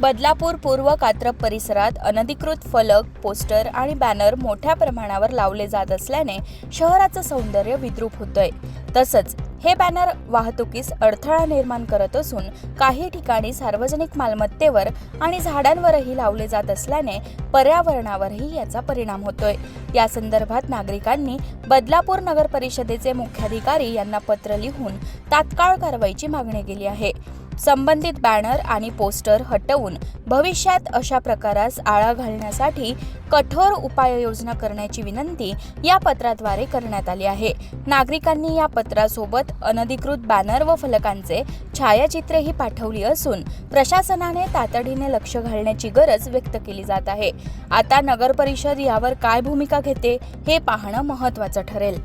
बदलापूर पूर्व कात्रप परिसरात अनधिकृत फलक पोस्टर आणि बॅनर मोठ्या प्रमाणावर लावले जात असल्याने शहराचं सौंदर्य विद्रूप होतंय. तसंच हे बॅनर वाहतुकीस अडथळा निर्माण करत असून काही ठिकाणी सार्वजनिक मालमत्तेवर आणि झाडांवरही लावले जात असल्याने पर्यावरणावरही याचा परिणाम होतोय. या संदर्भात नागरिकांनी बदलापूर नगर परिषदेचे मुख्याधिकारी यांना पत्र लिहून तात्काळ कारवाईची मागणी केली आहे. संबंधित बॅनर आणि पोस्टर हटवून भविष्यात अशा प्रकारास आळा घालण्यासाठी कठोर उपाययोजना करण्याची विनंती या पत्राद्वारे करण्यात आली आहे. नागरिकांनी या पत्रासोबत अनधिकृत बॅनर व फलकांचे छायाचित्रेही पाठवली असून प्रशासनाने तातडीने लक्ष घालण्याची गरज व्यक्त केली जात आहे. आता नगर परिषद यावर काय भूमिका घेते हे पाहणं महत्त्वाचं ठरेल.